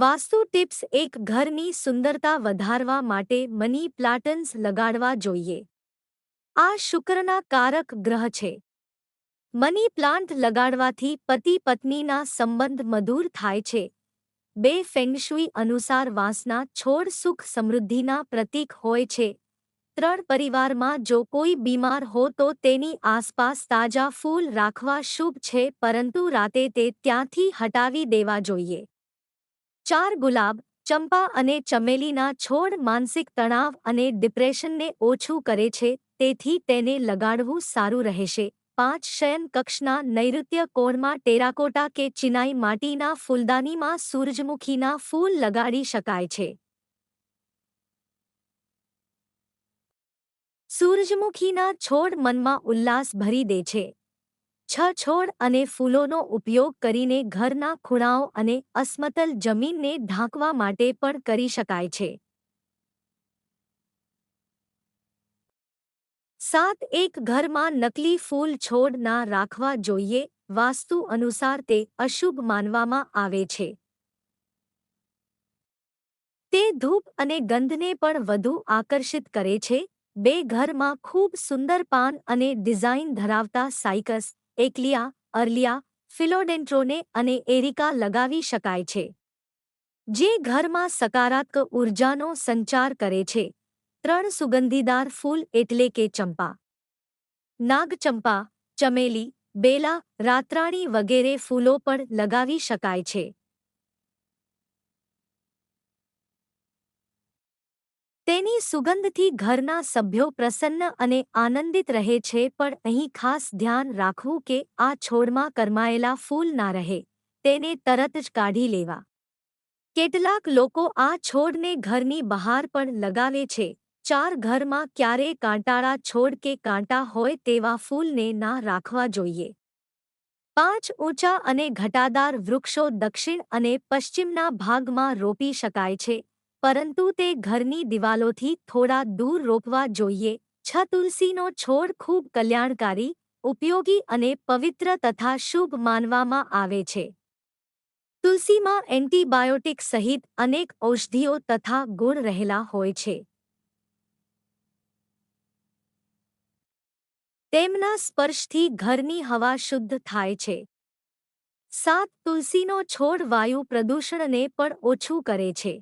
Vastu tips એક ઘરની સુંદરતા વધારવા માટે મની પ્લાટન્સ લગાડવા જોઈએ. આ શુક્રના કારક ગ્રહ છે. મની પ્લાન્ટ લગાડવાથી પતિ પત્નીના સંબંધ મધુર થાય છે. બે ફેંગશુઈ અનુસાર વાંસના છોડ સુખ સમૃદ્ધિના પ્રતીક હોય છે. ત્રણ પરિવારમાં જો કોઈ બીમાર હો તો તેની આસપાસ તાજા ફૂલ રાખવા શુભ છે પરંતુ રાતે તે ત્યાંથી હટાવી દેવા જોઈએ. ચાર ગુલાબ, ચંપા અને ચમેલીના છોડ માનસિક તણાવ અને ડિપ્રેશનને ઓછું કરે છે, તેથી તેને લગાડવું સારું રહેશે. પાંચ શયન કક્ષના નૈઋત્ય કોણમાં ટેરાકોટા કે ચિનાઈ માટીના ફૂલદાનીમાં સૂરજમુખીના ફૂલ લગાડી શકાય છે. સૂરજમુખીના છોડ મનમાં ઉલ્લાસ ભરી દે છે. છ છોડ અને ફૂલોનો ઉપયોગ કરીને ઘરના ખૂણાઓ અને અસમતલ જમીનને ઢાંકવા માટે પણ કરી શકાય છે. સાત એક ઘરમાં નકલી ફૂલ છોડ ના રાખવા જોઈએ, વાસ્તુ અનુસાર તે અશુભ માનવામાં આવે છે. તે ધૂપ અને ગંધને પણ વધુ આકર્ષિત કરે છે. બે ઘરમાં ખૂબ સુંદર પાન અને ડિઝાઇન ધરાવતા સાઇકસ એકલિયા, અર્લિયા, ફિલોડેન્ટ્રોને અને એરિકા લગાવી શકાય છે, જે ઘરમાં સકારાત્મક ઉર્જાનો સંચાર કરે છે. ત્રણ સુગંધીદાર ફૂલ એટલે કે ચંપા, નાગચંપા, ચમેલી, બેલા, રાતરાણી વગેરે ફૂલો પણ લગાવી શકાય છે. તેની સુગંધથી ઘરના સભ્યો પ્રસન્ન અને આનંદિત રહે છે, પણ અહીં ખાસ ધ્યાન રાખવું કે આ છોડમાં કરમાયેલા ફૂલ ના રહે, તેને તરત જ કાઢી લેવા. કેટલાક લોકો આ છોડને ઘરની બહાર પણ લગાવે છે, ચાર ઘરમાં ક્યારે કાંટાળા છોડ કે કાંટા હોય તેવા ફૂલને ના રાખવા જોઈએ. પાંચ ઊંચા અને ઘટાદાર વૃક્ષો દક્ષિણ અને પશ્ચિમના ભાગમાં રોપી શકાય છે પરંતુ તે ઘરની દિવાલોથી થોડા દૂર રોપવા જોઈએ. છ તુલસીનો છોડ ખૂબ કલ્યાણકારી, ઉપયોગી અને પવિત્ર તથા શુભ માનવામાં આવે છે. તુલસીમાં એન્ટીબાયોટિક સહિત અનેક ઔષધિઓ તથા ગુણ રહેલા હોય છે. તેમના સ્પર્શથી ઘરની હવા શુદ્ધ થાય છે. સાત તુલસીનો છોડ વાયુ પ્રદૂષણને પણ ઓછું કરે છે.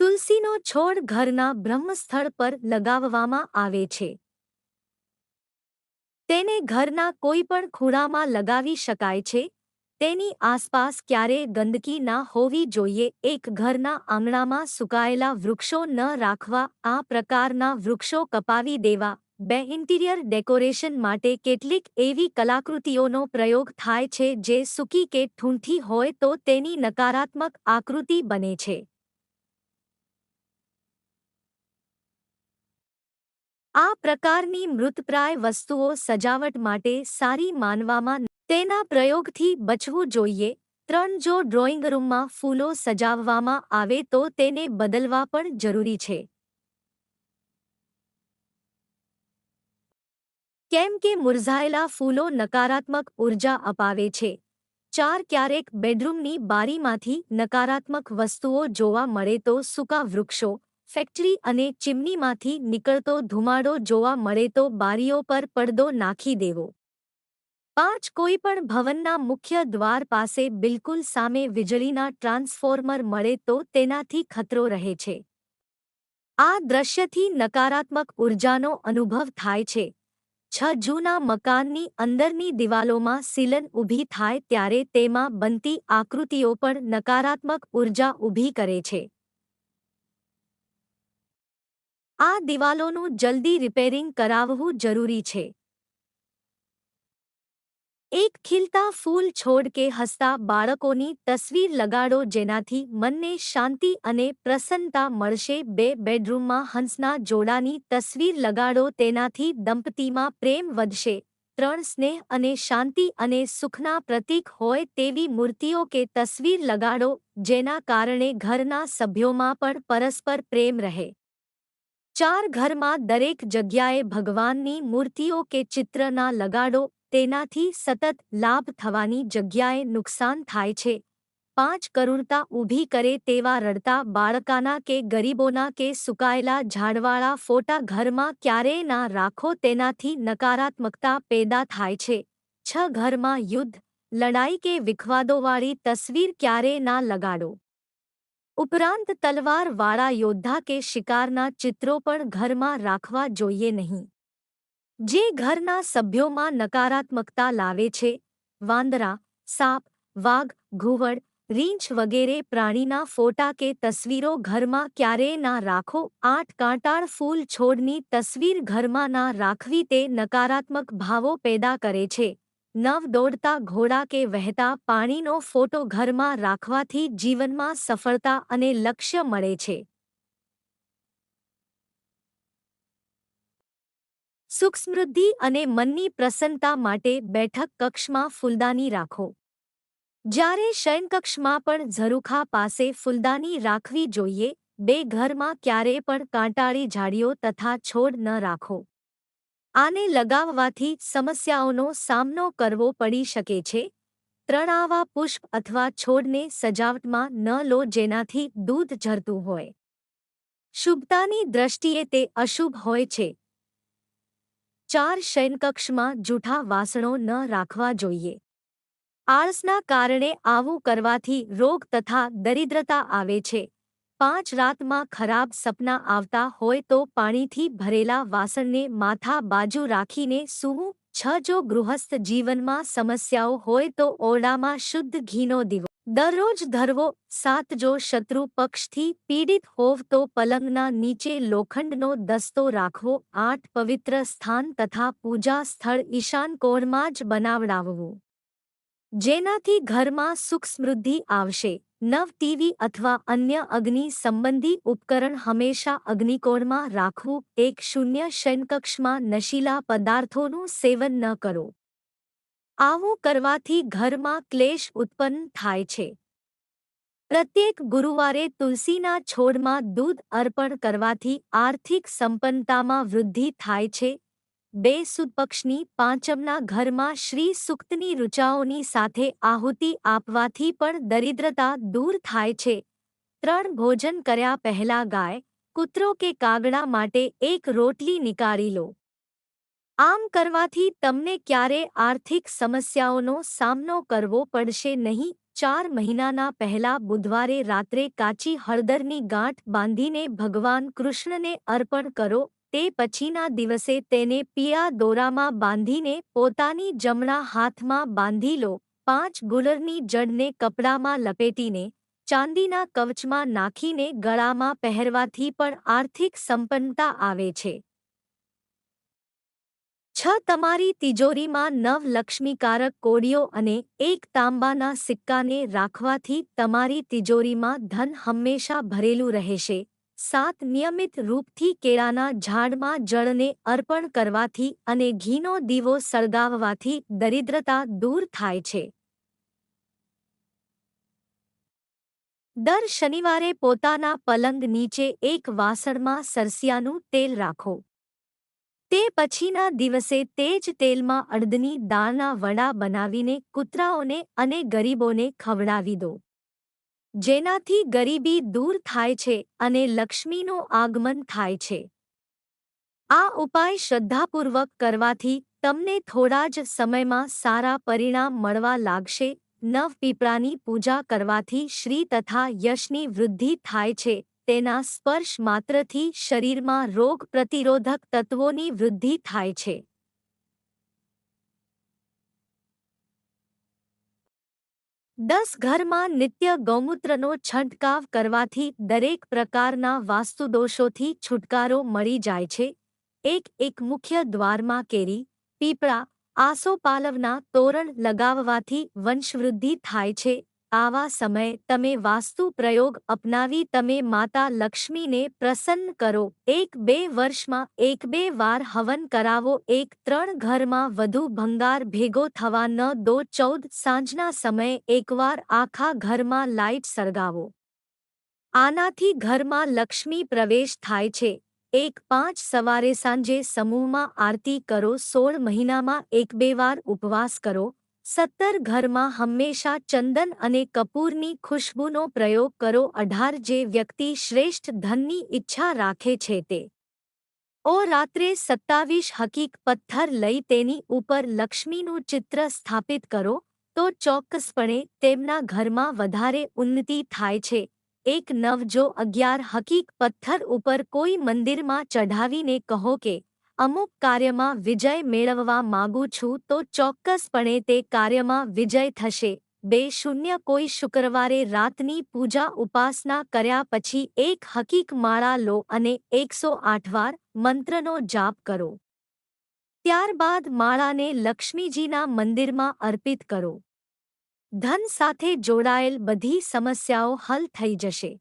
તુલસીનો છોડ ઘરના બ્રહ્મસ્થળ પર લગાવવામાં આવે છે. તેને ઘરના કોઈ પણ ખૂણામાં લગાવી શકાય છે. તેની આસપાસ ક્યારેય ગંદકી ના હોવી જોઈએ. એક ઘરના આંગણામાં સુકાયેલા વૃક્ષો ન રાખવા, આ પ્રકારના વૃક્ષો કપાવી દેવા, બે ઇન્ટિરિયર ડેકોરેશન માટે કેટલીક એવી કલાકૃતિઓનો પ્રયોગ થાય છે જે સૂકી કે ઠૂંઠી હોય તો તેની નકારાત્મક આકૃતિ બને છે. આ પ્રકારની મૃતપ્રાય વસ્તુઓ સજાવટ માટે સારી માનવામાં તેના પ્રયોગથી બચવું જોઈએ. ત્રણ જો ડ્રોઈંગ રૂમમાં ફૂલો સજાવવામાં આવે તો તેને બદલવા પણ જરૂરી છે. કેમ કે મુરઝાયેલા ફૂલો નકારાત્મક ઊર્જા અપાવે છે. ચાર ક્યારેક બેડરૂમની બારીમાંથી નકારાત્મક વસ્તુઓ જોવા મળે તો સૂકા વૃક્ષો ફેક્ટરી અને ચીમનીમાંથી નીકળતો ધુમાડો જોવા મળે તો બારીઓ પર પડદો નાખી દેવો. પાંચ કોઈ પણ ભવનના મુખ્ય દ્વાર પાસે બિલકુલ સામે વીજળીના ટ્રાન્સફોર્મર મળે તો તેનાથી ખતરો રહે છે. આ દ્રશ્યથી નકારાત્મક ઉર્જાનો અનુભવ થાય છે. છ જૂના મકાનની અંદરની દિવાલોમાં સીલન ઊભી થાય ત્યારે તેમાં બનતી આકૃતિઓ પણ નકારાત્મક ઊર્જા ઊભી કરે છે. આ દિવાલોનું જલ્દી રિપેરિંગ કરાવવું જરૂરી છે. એક ખીલતા ફૂલ છોડ કે હસતા બાળકોની તસવીર લગાડો જેનાથી મનને શાંતિ અને પ્રસન્નતા મળશે. બે બેડરૂમમાં હંસના જોડાની તસવીર લગાડો તેનાથી દંપતીમાં પ્રેમ વધશે. ત્રણ સ્નેહ અને શાંતિ અને સુખના પ્રતીક હોય તેવી મૂર્તિઓ કે તસવીર લગાડો જેના કારણે ઘરના સભ્યોમાં પણ પરસ્પર પ્રેમ રહે. ચાર ઘરમાં દરેક જગ્યાએ ભગવાનની મૂર્તિઓ કે ચિત્રના લગાડો, તેનાથી સતત લાભ થવાની જગ્યાએ નુકસાન થાય છે. પાંચ કરુણતા ઊભી કરે તેવા રડતા બાળકાના કે ગરીબોના કે સુકાયેલા ઝાડવાળા ફોટા ઘરમાં ક્યારેય ના રાખો તેનાથી નકારાત્મકતા પેદા થાય છે. છ ઘરમાં યુદ્ધ, લડાઈ કે વિખવાદોવાળી તસવીર ક્યારેય ના લગાડો. ઉપરાંત તલવારવાળા યોદ્ધા કે શિકારના ચિત્રો પણ ઘરમાં રાખવા જોઈએ નહીં. જે ઘરના સભ્યોમાં નકારાત્મકતા લાવે છે, વાંદરા, સાપ, વાઘ, ઘુવડ, રીંછ વગેરે પ્રાણીના ફોટા કે તસવીરો ઘરમાં ક્યારેય ના રાખો, આઠ કાંટાળ ફૂલ છોડની તસવીર ઘરમાં ના રાખવી તે નકારાત્મક ભાવો પેદા કરે છે. નવ દોડતા, ઘોડા કે વહેતા, પાણીનો ફોટો ઘરમાં રાખવાથી જીવનમાં સફળતા અને લક્ષ્ય મળે છે. સુખ સમૃદ્ધિ અને મનની પ્રસન્નતા માટે બેઠક કક્ષમાં ફૂલદાની રાખો. જ્યારે શયનકક્ષમાં પણ ઝરૂખા પાસે ફૂલદાની રાખવી જોઈએ, બે ઘરમાં ક્યારેય પણ કાંટાળી ઝાડીઓ તથા છોડ ન રાખો. આને લગાવવાથી સમસ્યાઓનો સામનો કરવો પડી શકે છે. ત્રણ આવા પુષ્પ અથવા છોડને સજાવટમાં ન લો જેનાથી દૂધ ઝરતું હોય. શુભતાની દ્રષ્ટિએ તે અશુભ હોય છે. ચાર શયનકક્ષમાં જૂઠા વાસણો ન રાખવા જોઈએ. આળસના કારણે આવું કરવાથી રોગ તથા દરિદ્રતા આવે છે. પાંચ રાતમાં ખરાબ સપના આવતા હોય તો પાણીથી ભરેલા વાસણને માથા બાજુ રાખીને સૂવું. છ, જો ગૃહસ્થ જીવનમાં સમસ્યાઓ હોય તો ઓરડામાં શુદ્ધ ઘીનો દીવો. દરરોજ ધરવો. સાત, જો શત્રુ પક્ષથી પીડિત હોવ તો પલંગના નીચે લોખંડનો દસ્તો રાખવો. આઠ, પવિત્ર સ્થાન તથા પૂજા સ્થળ ઈશાન કોણમાં જ બનાવડાવવું. જેનાથી ઘરમાં સુખ સમૃદ્ધિ આવશે. નવ ટીવી અથવા અન્ય અગ્નિ સંબંધી ઉપકરણ હંમેશા અગ્નિકોણમાં રાખવું. એક શૂન્ય શયનકક્ષમાં નશીલા પદાર્થોનું સેવન ન કરો. આવું કરવાથી ઘરમાં ક્લેશ ઉત્પન્ન થાય છે. પ્રત્યેક ગુરુવારે તુલસીના છોડમાં દૂધ અર્પણ કરવાથી આર્થિક સંપન્નતામાં વૃદ્ધિ થાય છે. બે સુદપક્ષની પાંચમના ઘરમાં શ્રી સુક્તની ઋચાઓની સાથે આહુતિ આપવાથી પણ દરિદ્રતા દૂર થાય છે. ત્રણ ભોજન કર્યા પહેલા ગાય, કૂતરો કે કાગડા માટે એક રોટલી નીકાળી લો. આમ કરવાથી તમને ક્યારે આર્થિક સમસ્યાઓનો સામનો કરવો પડશે નહીં. ચાર મહિનાના પહેલા બુધવારે રાત્રે કાચી હળદરની ગાંઠ બાંધીને ભગવાન કૃષ્ણને અર્પણ કરો. તે પછીના દિવસે તેને પિયા દોરામાં બાંધીને પોતાની જમણા હાથમાં બાંધી લો. પાંચ ગુલરની જડને કપડામાં લપેટીને, ચાંદીના કવચમાં નાખીને ગળામાં પહેરવાથી પણ આર્થિક સંપન્નતા આવે છે. છ તમારી તિજોરીમાં નવ લક્ષ્મીકારક કોડીઓ અને એક તાંબાના સિક્કાને રાખવાથી તમારી તિજોરીમાં ધન હંમેશા ભરેલું રહેશે. સાત નિયમિત રૂપથી કેળાના ઝાડમાં જળને અર્પણ કરવાથી અને ઘીનો દીવો સળગાવવાથી દરિદ્રતા દૂર થાય છે. દર શનિવારે પોતાના પલંગ નીચે એક વાસણમાં સરસિયાનું તેલ રાખો. તે પછીના દિવસે તે જ તેલમાં અડદની દાળના વડા બનાવીને કૂતરાઓને અને ગરીબોને ખવડાવી દો. જેનાથી ગરીબી દૂર થાય છે અને લક્ષ્મીનું આગમન થાય છે. આ ઉપાય શ્રદ્ધાપૂર્વક કરવાથી તમને થોડા જ સમયમાં સારા પરિણામ મળવા લાગશે. નવ પીપળાની પૂજા કરવાથી શ્રી તથા યશની વૃદ્ધિ થાય છે. તેના સ્પર્શ માત્રથી શરીરમાં રોગ પ્રતિરોધક તત્વોની વૃદ્ધિ થાય છે. દસ ઘરમાં નિત્ય ગૌમૂત્રનો છંટકાવ કરવાથી દરેક પ્રકારના વાસ્તુદોષોથી છુટકારો મળી જાય છે. એક એક મુખ્ય દ્વારમાં કેરી, પીપળા આસોપાલવના તોરણ લગાવવાથી વંશવૃદ્ધિ થાય છે. આવા સમયે તમે વાસ્તુ પ્રયોગ અપનાવી તમે માતા લક્ષ્મીને પ્રસન્ન કરો. એક બે વર્ષમાં એક બે વાર હવન કરાવો. એક ત્રણ ઘરમાં વધુ ભંગાર ભેગો થવા ન દો. ચૌદ સાંજના સમયે એકવાર આખા ઘરમાં લાઇટ સળગાવો. આનાથી ઘરમાં લક્ષ્મી પ્રવેશ થાય છે. એક પાંચ સવારે સાંજે સમૂહમાં આરતી કરો. સોળ મહિનામાં એક બે વાર ઉપવાસ કરો. સત્તર ઘરમાં હંમેશા ચંદન અને કપૂરની ખુશ્બુનો પ્રયોગ કરો અઢાર જે વ્યક્તિ શ્રેષ્ઠ ધનની ઈચ્છા રાખે છે તે. ઓ રાત્રે સત્તાવીસ હકીક પથ્થર લઈ તેની ઉપર લક્ષ્મીનું ચિત્ર સ્થાપિત કરો, તો ચોક્કસપણે તેમના ઘરમાં વધારે ઉન્નતિ થાય છે. એક નવ જો અગિયાર હકીક પથ્થર ઉપર કોઈ મંદિરમાં ચઢાવીને કહો કે અમુક કાર્યમાં વિજય મેળવવા માગું છું તો ચોક્કસપણે તે કાર્યમાં વિજય થશે. બે શૂન્ય કોઈ શુક્રવારે રાતની પૂજા ઉપાસના કર્યા પછી એક હકીક માળા લો અને એકસો આઠ વાર મંત્રનો જાપ કરો. ત્યારબાદ માળાને લક્ષ્મીજીના મંદિરમાં અર્પિત કરો. ધન સાથે જોડાયેલ બધી સમસ્યાઓ હલ થઈ જશે.